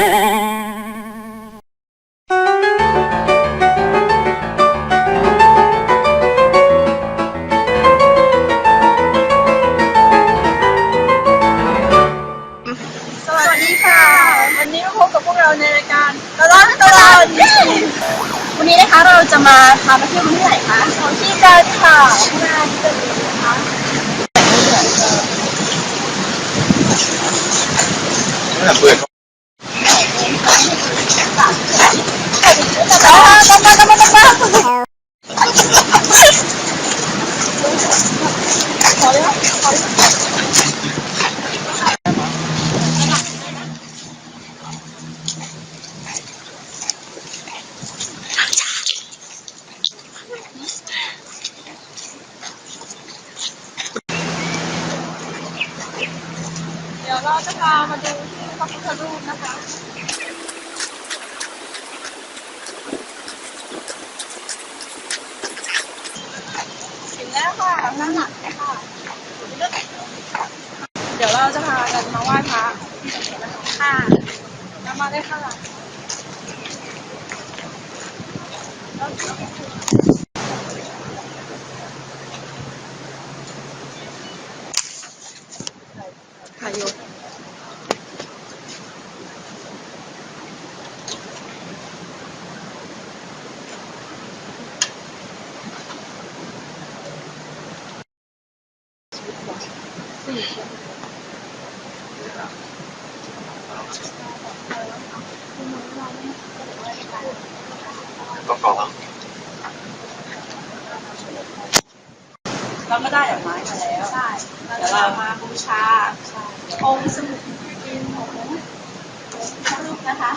สวัสดีค่ะ วันนี้มาพบกับพวกเราในรายการตลอดตลอดวันนี้นะคะเราจะมาพาไปเที่ยวที่ไหนคะที่กันค่ะที่งานที่จะมีนะคะ เปิด ตามมาตามมาตามมาตามมาขอ เดี๋ยวเราจะพามาดูที่พระพุทธรูปนะคะ ถึงแล้วค่ะ ด้านหลังเลยค่ะ เดี๋ยวเราจะพากันมาไหว้พระที่สมเด็จนะมมาได้ค่ะถ่ายอยู่ ก็กองเราก็ได้ดอกไม้มาแล้วใช่เดี๋ยวเรามาบูชาองค์สมุดดินของพระรูปนะคะ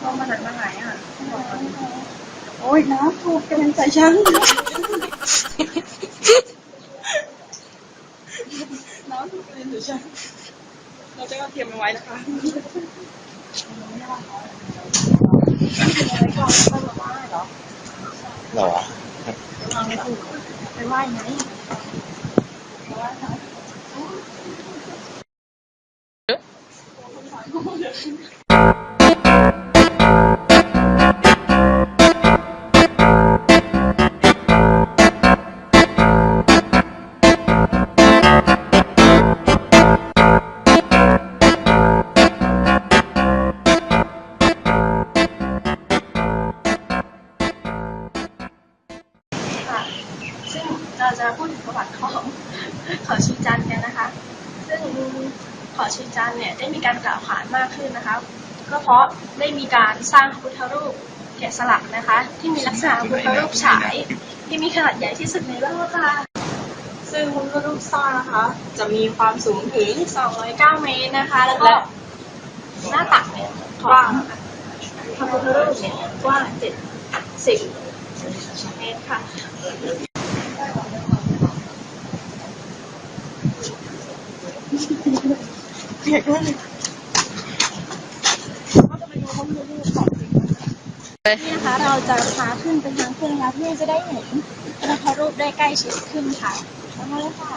เรามาไหนมาไหนอะโอ้ยน้ำถูกกำลังใจฉัน น้ำถูกกำลังใจฉันเราจะก็เตรียมเอาไว้นะคะเหรอไปไหว้ไหม ค่ะ ซึ่งเราจะพูดถึงประวัติของเขาชีจันกันนะคะ ซึ่งเขาชีจันเนี่ยได้มีการกล่าวขานมากขึ้นนะคะ ก็เพราะได้มีการสร้างพระพุทธรูปแกะสลักนะคะ ที่มีลักษณะพุทธรูปฉายที่มีขนาดใหญ่ที่สุดในโลกค่ะ ซึ่งพุทธรูปสร้างนะคะ จะมีความสูงถึง 209 เมตรนะคะ แล้วก็หน้าตักเนี่ยกว้างพระพุทธรูปเนี่ยกว้าง 70 เมตรค่ะนี่นะคะเราจะพาขึ้นเป็นทางขึ้นนะคะเพื่อจะได้เห็นพระพุทธรูปได้ใกล้ชิดขึ้นค่ะตามมาเลยค่ะ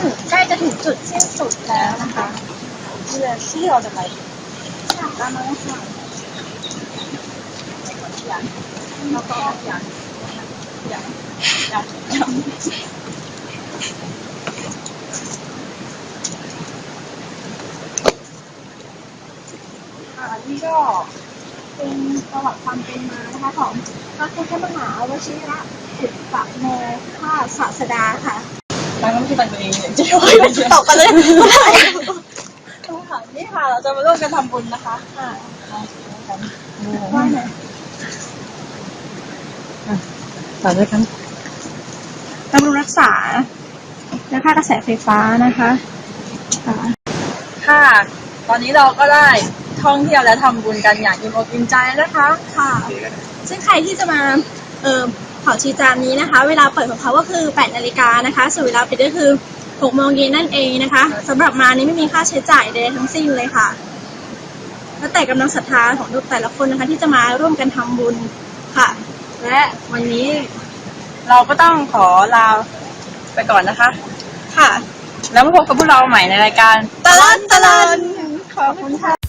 ถึงใกล้จะถึงจุดสิ้นสุดแล้วนะคะเพื่อที่เราจะไปค่ะตามมาเลยค่ะแล้วก็อย่างอย่างอย่างอย่างค่ะนี่ก็เป็นประวัติความเป็นมานะคะของพระพุทธมหาวชิระสุตตะโมฆาศาสดาค่ะ ที่ตังตัวเองเนี่ยจะช่วยตกกันเลยค่ะนี่ค่ะ เราจะมาร่วมกันทำบุญนะคะค่ะว่าไงต่อด้วยกันบำรุงรักษาและค่ากระแสไฟฟ้านะคะค่ะค่ะตอนนี้เราก็ได้ทท่องเที่ยวและทำบุญกันอย่างอิ่มอกอิ่มใจนะคะ ค่ะดีกันซึ่งใครที่จะมาเอ่อ เขาชีจันทร์นี้นะคะ เวลาเปิดของเขาก็คือ8นาฬิกานะคะส่วนเวลาปิดก็คือ6โมงเย็นนั่นเองนะคะสำหรับมานี้ไม่มีค่าใช้จ่ายใดๆทั้งสิ้นเลยค่ะ แล้วแต่กำลังศรัทธาของแต่ละคนนะคะ ที่จะมาร่วมกันทำบุญค่ะ และวันนี้เราก็ต้องขอลาไปก่อนนะคะ ค่ะ แล้วมาพบกับพวกเราใหม่ในรายการตลอดตลอดขอบคุณค่ะ